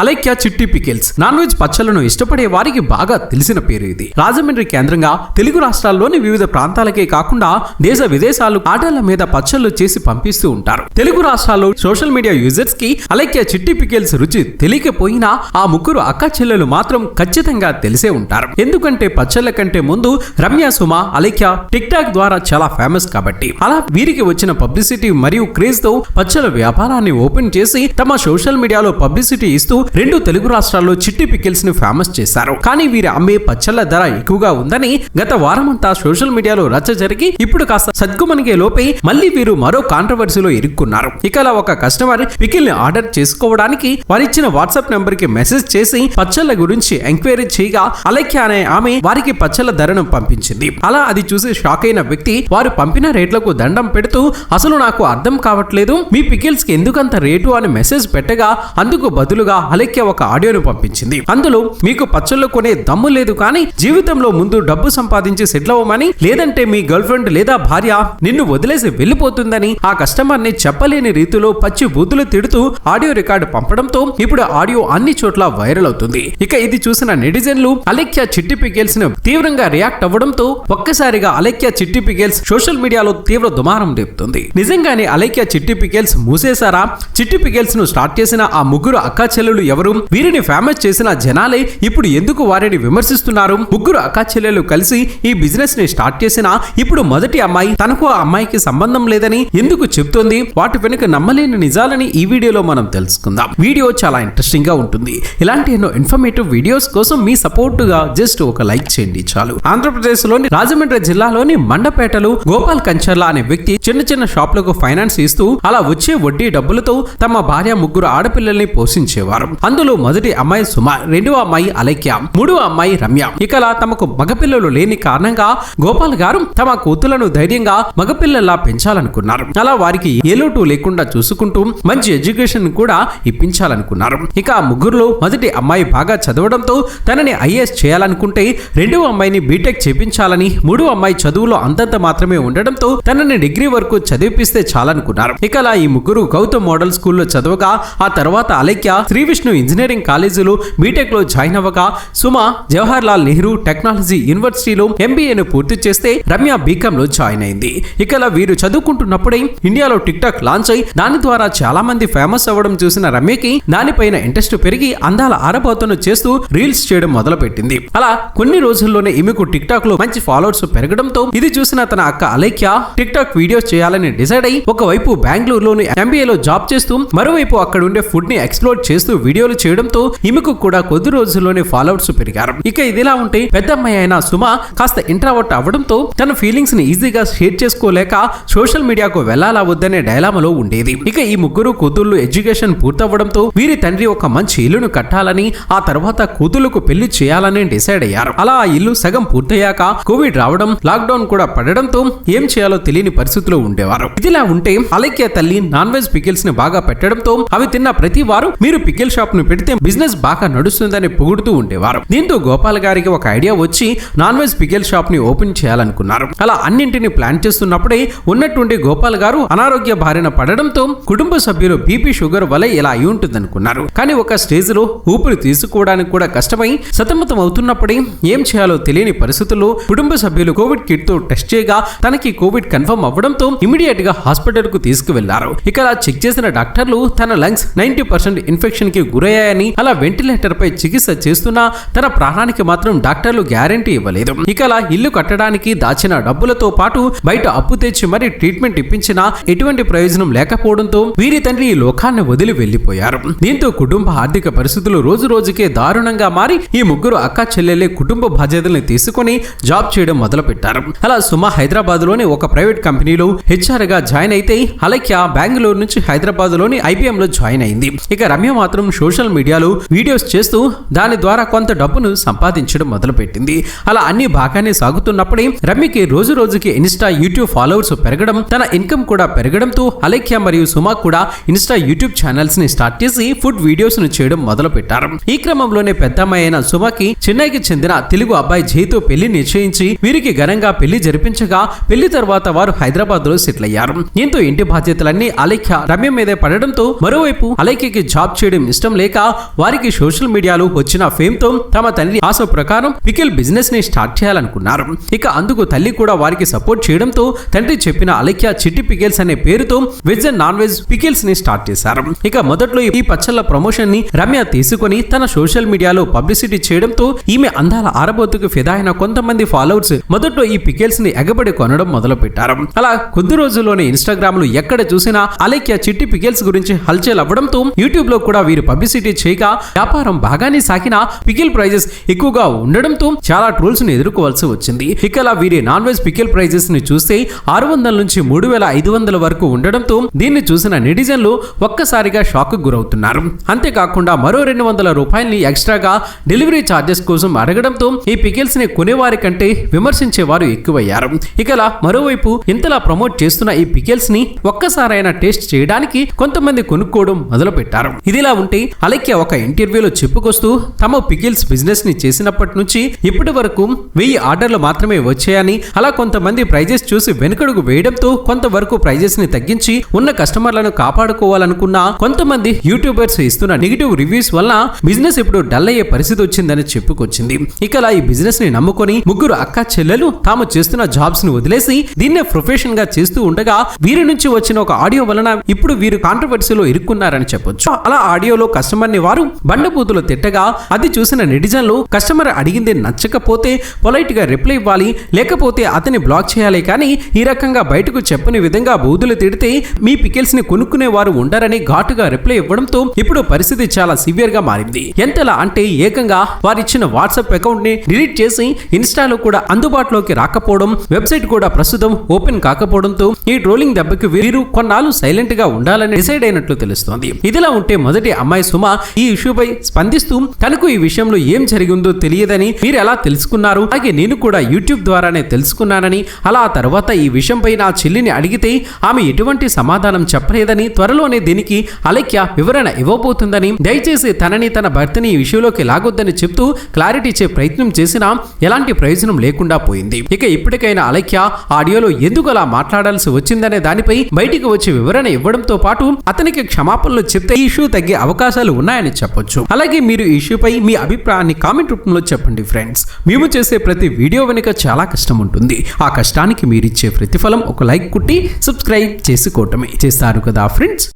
అలైక్య చిట్టి pickles. Non veg పచ్చళ్ళను ఇష్టపడే వారికి బాగా తెలిసిన పేరు ఇది. రాజమండ్రి కేంద్రంగా తెలుగు రాష్ట్రాల్లోని వివిధ ప్రాంతాలకే కాకుండా దేశ విదేశాలు ఆటల మీద పచ్చళ్ళు చేసి పంపిస్తూ ఉంటారు. తెలుగు రాష్ట్రాల్లో సోషల్ మీడియా యూజర్స్కి అలైక్య చిట్టి పికిల్స్ రుచి తెలియకపోయినా ఆ ముగ్గురు అక్క చెల్లెలు మాత్రం ఖచ్చితంగా తెలిసే ఉంటారు. ఎందుకంటే పచ్చళ్ళ కంటే ముందు రమ్య సుమ అలైక్య టిక్ టాక్ ద్వారా చాలా ఫేమస్ కాబట్టి. అలా వీరికి వచ్చిన పబ్లిసిటీ మరియు క్రేజ్తో పచ్చల వ్యాపారాన్ని ఓపెన్ చేసి తమ సోషల్ మీడియాలో పబ్లిసిటీ ఇస్తూ రెండు తెలుగు రాష్ట్రాల్లో చిట్టి పికిల్స్ని ఫేమస్ చేశారు. కానీ వీరి అమ్మే పచ్చళ్ళ ధర ఎక్కువగా ఉందని గత వారమంతా సోషల్ మీడియాలో రచ్చ జరిగి ఇప్పుడు కాస్త సద్గుమనిగే లోపే మళ్ళీ వీరు మరో కాంట్రవర్సీలో ఇరుక్కున్నారు. ఇక అలా ఒక కస్టమర్ పికిల్ని ఆర్డర్ చేసుకోవడానికి వారిచ్చిన వాట్సాప్ నెంబర్కి మెసేజ్ చేసి పచ్చళ్ళ గురించి ఎంక్వైరీ చేయగా అలెక్య అనే ఆమె వారికి పచ్చళ్ళ ధరను పంపించింది. అలా అది చూసి షాక్ అయిన వ్యక్తి వారు పంపిన రేట్లకు దండం పెడుతూ అసలు నాకు అర్థం కావట్లేదు. మీ పికిల్స్కి ఎందుకంత రేటు? అని మెసేజ్ పెట్టగా అందుకు బదులుగా అలెక్య ఒక ఆడియోను పంపించింది. అందులో మీకు పచ్చళ్ళు కొనే దమ్ము లేదు కానీ జీవితంలో ముందు డబ్బు సంపాదించి సెటిల్ అవ్వమని లేదంటే మీ గర్ల్ ఫ్రెండ్ లేదా భార్య నిన్ను వదిలేసి వెళ్ళిపోతుందని ఆ కస్టమర్ని చెప్పలేని రీతిలో పచ్చి బూతులు తిడుతూ ఆడియో రికార్డు పంపడంతో ఇప్పుడు ఆడియో అన్ని చోట్ల వైరల్ అవుతుంది. ఇక ఇది చూసిన నెటిజన్లు అలెక్య చిట్టి పిగేల్స్ను తీవ్రంగా రియాక్ట్ అవ్వడంతో ఒక్కసారిగా అలెక్య చిట్టి పిగేల్స్ సోషల్ మీడియాలో తీవ్ర దుమారం రేపుతుంది. నిజంగానే అలెక్య చిట్టి పిగేల్స్ మూసేశారా? చిట్టి పిగేల్స్ను స్టార్ట్ చేసిన ఆ ముగ్గురు అక్కా చెల్లెలు ఎవరు? వీరిని ఫేమస్ చేసిన జనాలే ఇప్పుడు ఎందుకు వారిని విమర్శిస్తున్నారు? ముగ్గురు అక్కా చెల్లెలు కలిసి ఈ బిజినెస్ని స్టార్ట్ చేసినా ఇప్పుడు మొదటి అమ్మాయి తనకు ఆ అమ్మాయికి సంబంధం లేదని ఎందుకు చెప్తోంది? వాటి వెనుక నమ్మలేని నిజాలని ఈ వీడియోలో మనం తెలుసుకుందాం. వీడియో చాలా ఇంట్రెస్టింగ్గా ఉంటుంది. ఇలాంటి ఎన్నో ఇన్ఫర్మేటివ్ వీడియోస్ కోసం మీ సపోర్ట్గా జస్ట్ ఒక లైక్ చేయండి చాలు. ఆంధ్రప్రదేశ్లోని రాజమండ్రి జిల్లాలోని మండపేటలో గోపాల్ కంచర్లా అనే వ్యక్తి చిన్న చిన్న షాపులకు ఫైనాన్స్ ఇస్తూ అలా వచ్చే వడ్డీ డబ్బులతో తమ భార్య ముగ్గురు ఆడపిల్లల్ని పోషించేవారు. అందులో మొదటి అమ్మాయి సుమ రెండవ అమ్మాయి అలైక్య మూడవ అమ్మాయి రమ్య. ఇకలా తమకు మగపిల్లలు లేని కారణంగా గోపాల్ గారు తమ కూతులను ధైర్యంగా మగపిల్లల్లా పెంచాలనుకున్నారు. అలా వారికి ఏ లోటు లేకుండా చూసుకుంటూ మంచి ఎడ్యుకేషన్ కూడా ఇప్పించాలనుకున్నారు. ఇక ముగ్గురులో మొదటి అమ్మాయి బాగా చదవడంతో తనని ఐఏఎస్ చేయాలనుకుంటే రెండవ అమ్మాయిని బీటెక్ చేపించాలని మూడవ అమ్మాయి చదువులో అంతంత మాత్రమే ఉండడంతో తనని డిగ్రీ వరకు చదివిపిస్తే చాలనుకున్నారు. ఇక అలా ఈ ముగ్గురు గౌతమ్ మోడల్ స్కూల్లో చదవగా ఆ తర్వాత అలైక్య శ్రీ విష్ణు ఇంజనీరింగ్ కాలేజీలో బీటెక్లో జాయిన్ అవ్వగా సుమ జవహర్ లాల్ నెహ్రూ టెక్నాలజీ యూనివర్సిటీలో ఎంబీఏను పూర్తి చేస్తే రమ్య బీకామ్లో జాయిన్ అయింది. ఇక వీరు చదువుకుంటున్నప్పుడే ఇండియాలో టిక్ టాక్ లాంచ్ అయి దాని ద్వారా చాలా మంది ఫేమస్ అవ్వడం చూసిన రమ్యకి దానిపైన ఇంట్రెస్ట్ పెరిగి అందాల ఆరబోతను చేస్తూ రీల్స్ చేయడం మొదలుపెట్టింది. అలా కొన్ని రోజుల్లోనే ఈమెకు టిక్ టాక్లో మంచి ఫాలోవర్స్ పెరగడంతో ఇది చూసిన తన అక్క అలేఖ్య టిక్ టాక్ వీడియోస్ చేయాలని డిసైడ్ అయి ఒకవైపు బెంగళూరులోని ఎంబీఏ లో జాబ్ చేస్తూ మరోవైపు అక్కడ ఉండే ఫుడ్ని ఎక్స్ప్లోర్ చేస్తూ వీడియోలు చేయడంతో ఈమెకు కూడా కొద్ది రోజుల్లోనే ఫాలోవర్స్ పెరిగారు. ఇక ఇదిలా ఉంటే పెద్దమ్మాయి అయిన సుమ కాస్త ఇంట్రావర్ట్ అవ్వడంతో తన ఫీలింగ్స్ని ఈజీగా షేర్ చేసుకోలేక సోషల్ మీడియాకు వెళ్ళాలా వద్దనే డైలామాలో ఉండేది. ఇక ఈ ముగ్గురు కూతుళ్ళు ఎడ్యుకేషన్ పూర్తవ్వడంతో వీరి తండ్రి ఒక మంచి ఇల్లును కట్టాలని ఆ తర్వాత కూతుళ్ళకు పెళ్ళి చేయాలని డిసైడ్ అయ్యారు. అలా ఆ ఇల్లు సగం పూర్తయ్యాక కోవిడ్ రావడం లాక్డౌన్ కూడా పడడంతో ఏం చేయాలో తెలియని పరిస్థితిలో ఉండేవారు. ఇదిలా ఉంటే అలైక్య తల్లి నాన్ వెజ్ పికిల్స్ని బాగా పెట్టడంతో అవి తిన్న ప్రతి వారు మీరు పికిల్ షాప్ ను పెడితే బిజినెస్ బాగా నడుస్తుందని పొగుడుతూ ఉండేవారు. దీంతో గోపాల్ గారికి ఒక ఐడియా వచ్చి నాన్ వెజ్ పికెల్ షాప్ని ఓపెన్ చేయాలనుకున్నారు. అలా అన్నింటిని ప్లాన్ చేస్తున్నప్పుడే ఉన్నట్టుండి గోపాల్ గారు అనారోగ్య బారిన పడడంతో కుటుంబ సభ్యులు బీపీ షుగర్ వల్ల ఇలా అయి ఉంటుందనుకున్నారు. కానీ ఒక స్టేజ్లో ఊపిరి తీసుకోవడానికి కూడా కష్టమై సతమతం అవుతున్నప్పుడే ఏం చేయాలో తెలియని పరిస్థితుల్లో కుటుంబ సభ్యులు కోవిడ్ కిట్తో టెస్ట్ చేయగా తనకి కోవిడ్ కన్ఫర్మ్ అవ్వడంతో ఇమీడియట్గా హాస్పిటల్కు తీసుకువెళ్ళారు. ఇక చెక్ చేసిన డాక్టర్లు తన లంగ్స్ నైన్టీ పర్సెంట్ ఇన్ఫెక్షన్కి గురయ్యాయని అలా వెంటిలేటర్ పై చికిత్స చేస్తున్నా తన ప్రాణానికి మాత్రం డాక్టర్లు గ్యారంటీ ఇవ్వలేదు. ఇక అలా ఇల్లు కట్టడానికి దాచిన డబ్బులతో పాటు బయట అప్పు తెచ్చి మరీ ట్రీట్మెంట్ ఇప్పించినా ఎటువంటి ప్రయోజనం లేకపోవడంతో వీరి తండ్రి ఈ లోకాన్ని వదిలి వెళ్ళిపోయారు దీంతో కుటుంబ ఆర్థిక పరిస్థితులు రోజు రోజుకే దారుణంగా మారి ఈ ముగ్గురు అక్క చెల్లెలే కుటుంబ బాధ్యతల్ని తీసుకుని జాబ్ చేయడం మొదలు పెట్టారు అలా సుమ హైదరాబాద్లోని ఒక ప్రైవేట్ కంపెనీలో హెచ్ఆర్గా జాయిన్ అయితే అలక్య బెంగళూరు నుంచి హైదరాబాద్లోని ఐబీఎం లో జాయిన్ అయింది. ఇక రమ్య మాత్రం సోషల్ మీడియాలో వీడియోస్ చేస్తూ దాని ద్వారా కొంత డబ్బును సంపాదించడం మొదలుపెట్టింది. అలా అన్ని బాగానే సాగుతున్నప్పుడే రమ్యకి రోజు రోజుకి ఇన్స్టా యూట్యూబ్ ఫాలోవర్స్ పెరగడం తన ఇన్కమ్ కూడా పెరగడంతో అలేఖ్య మరియు సుమా కూడా ఇన్స్టా యూట్యూబ్ ఛానల్స్ని స్టార్ట్ చేసి ఫుడ్ వీడియోస్ను చేయడం మొదలు పెట్టారు ఈ క్రమంలోనే పెద్దమ్మాయి అయిన సుమకి చెన్నైకి చెందిన తెలుగు అబ్బాయి జైతో పెళ్ళి నిశ్చయించి వీరికి ఘనంగా పెళ్ళి జరిపించగా పెళ్ళి తర్వాత వారు హైదరాబాద్లో సెటిల్ అయ్యారు దీంతో ఇంటి బాధ్యతలన్నీ అలేఖ్య రమ్య మీదే పడడంతో మరోవైపు అలేఖ్యకి జాబ్ చేయడం ఇష్టం ఇష్టం లేక వారికి సోషల్ మీడియాలో వచ్చిన ఫేమ్తో తమ తండ్రి ఆశ ప్రకారం పికిల్ బిజినెస్ని స్టార్ట్ చేయాలనుకున్నారు. ఇక అందుకు తల్లి కూడా వారికి సపోర్ట్ చేయడంతో తండ్రి చెప్పిన అలెక్య చిట్టి పికిల్స్ అనే పేరుతో వెజ్ అండ్ నాన్ వెజ్ పికిల్స్ని స్టార్ట్ చేశారు. ఇక మొదట్లో ఈ పచ్చళ్ళ ప్రమోషన్ని రమ్య తీసుకొని తన సోషల్ మీడియాలో పబ్లిసిటీ చేయడంతో ఈమె అందాల ఆరబోతుకు ఫిదా అయిన కొంతమంది ఫాలోవర్స్ మొదట్లో ఈ పికిల్స్ని ఎగబడి కొనడం మొదలు పెట్టారు అలా కొద్ది రోజుల్లోనే ఇన్స్టాగ్రామ్లో ఎక్కడ చూసినా అలైక్య చిట్టి పికిల్స్ గురించి హల్చల్ అవ్వడంతో యూట్యూబ్లో కూడా వీరు పబ్లిసిటీ చేయగా వ్యాపారం బాగానే సాగిన పికిల్ ప్రైజెస్ ఎక్కువగా ఉండడంతో చాలా ట్రోల్స్ని ఎదుర్కోవాల్సి వచ్చింది. ఇక వీరి నాన్ వెజ్ పికిల్ ప్రైజెస్ని చూస్తే ఆరు వందల నుంచి మూడు వేల ఐదు వందల వరకు ఉండడంతో దీన్ని చూసిన నెటిజన్లు ఒక్కసారిగా షాక్ గురవుతున్నారు. అంతేకాకుండా మరో రెండు వందల రూపాయల్ని ఎక్స్ట్రాగా డెలివరీ ఛార్జెస్ కోసం అడగడంతో ఈ పికిల్స్ని కొనేవారి కంటే విమర్శించే వారు ఎక్కువయ్యారు. ఇకలా మరోవైపు ఇంతలా ప్రమోట్ చేస్తున్న ఈ పికిల్స్ని ఒక్కసారైనా టేస్ట్ చేయడానికి కొంతమంది కొనుక్కోవడం మొదలుపెట్టారు. ఇదిలా ఉంటే అలాగే ఒక ఇంటర్వ్యూలో చెప్పుకొస్తూ తమ పికిల్స్ బిజినెస్ని చేసినప్పటి నుంచి ఇప్పటి వరకు వెయ్యి ఆర్డర్లు మాత్రమే వచ్చాయని అలా కొంతమంది ప్రైజెస్ చూసి వెనుకడుగు వేయడంతో కొంతవరకు ప్రైజెస్ని తగ్గించి ఉన్న కస్టమర్లను కాపాడుకోవాలనుకున్న కొంతమంది యూట్యూబర్స్ ఇస్తున్న నెగిటివ్ రివ్యూస్ వల్ల బిజినెస్ ఇప్పుడు డల్ అయ్యే పరిస్థితి వచ్చిందని చెప్పుకొచ్చింది. ఇకలా ఈ బిజినెస్ని నమ్ముకొని ముగ్గురు అక్క చెల్లెలు తాము చేస్తున్న జాబ్స్ని వదిలేసి దీన్నే ప్రొఫెషన్గా చేస్తూ ఉండగా వీరి నుంచి వచ్చిన ఒక ఆడియో వలన ఇప్పుడు వీరు కాంట్రవర్సీలో ఇరుక్కున్నారని చెప్పొచ్చు. అలా ఆడియోలో కస్టమర్ని వారు బండబూతులు తిట్టగా అది చూసిన నెటిజన్లు కస్టమర్ అడిగింది నచ్చకపోతే పొలైట్గా రిప్లై ఇవ్వాలి లేకపోతే అతని బ్లాక్ చేయాలి కానీ ఈ రకంగా బయటకు చెప్పని విధంగా బూతులు తిడితే మీ పికిల్స్ని కొనుక్కునే వారు ఉండరని ఘాటుగా రిప్లై ఇవ్వడంతో ఇప్పుడు పరిస్థితి చాలా సివియర్గా మారింది. ఎంతలా అంటే ఏకంగా వారిచ్చిన వాట్సాప్ అకౌంట్ని డిలీట్ చేసి ఇన్స్టాలో కూడా అందుబాటులోకి రాకపోవడం వెబ్సైట్ కూడా ప్రస్తుతం ఓపెన్ కాకపోవడంతో ఈ ట్రోలింగ్ దెబ్బకి వీరు కొన్నాళ్ళు సైలెంట్గా ఉండాలని డిసైడ్ అయినట్లు తెలుస్తోంది. ఇదిలా ఉంటే మొదటి అమ్మాయి సుమ ఈ ఇష్యూపై స్పందిస్తూ తనకు ఈ విషయంలో ఏం జరిగిందో తెలియదని మీరు ఎలా తెలుసుకున్నారు? అలాగే నేను కూడా యూట్యూబ్ ద్వారానే తెలుసుకున్నానని అలా తర్వాత ఈ విషయంపై నా చెల్లిని అడిగితే ఆమె ఎటువంటి సమాధానం చెప్పలేదని త్వరలోనే దీనికి అలక్య వివరణ ఇవ్వబోతుందని దయచేసి తనని తన భర్తని ఈ విషయంలోకి లాగొద్దని చెప్తూ క్లారిటీ ఇచ్చే ప్రయత్నం చేసినా ఎలాంటి ప్రయోజనం లేకుండా పోయింది. ఇక ఇప్పటికైనా అలక్య ఆడియోలో ఎందుకు అలా మాట్లాడాల్సి వచ్చిందనే దానిపై బయటికి వచ్చి వివరణ ఇవ్వడంతో పాటు అతనికి క్షమాపణలు చెప్తే ఈ ఇష్యూ తగ్గే అవకాశం అవకాశాలు ఉన్నాయని చెప్పొచ్చు. అలాగే మీరు ఇష్యూపై మీ అభిప్రాయాన్ని కామెంట్ రూపంలో చెప్పండి ఫ్రెండ్స్. మేము చేసే ప్రతి వీడియో వెనుక చాలా కష్టం ఉంటుంది. ఆ కష్టానికి మీరిచ్చే ప్రతిఫలం ఒక లైక్ కుట్టి సబ్స్క్రైబ్ చేసుకోవటమే. చేస్తారు కదా ఫ్రెండ్స్?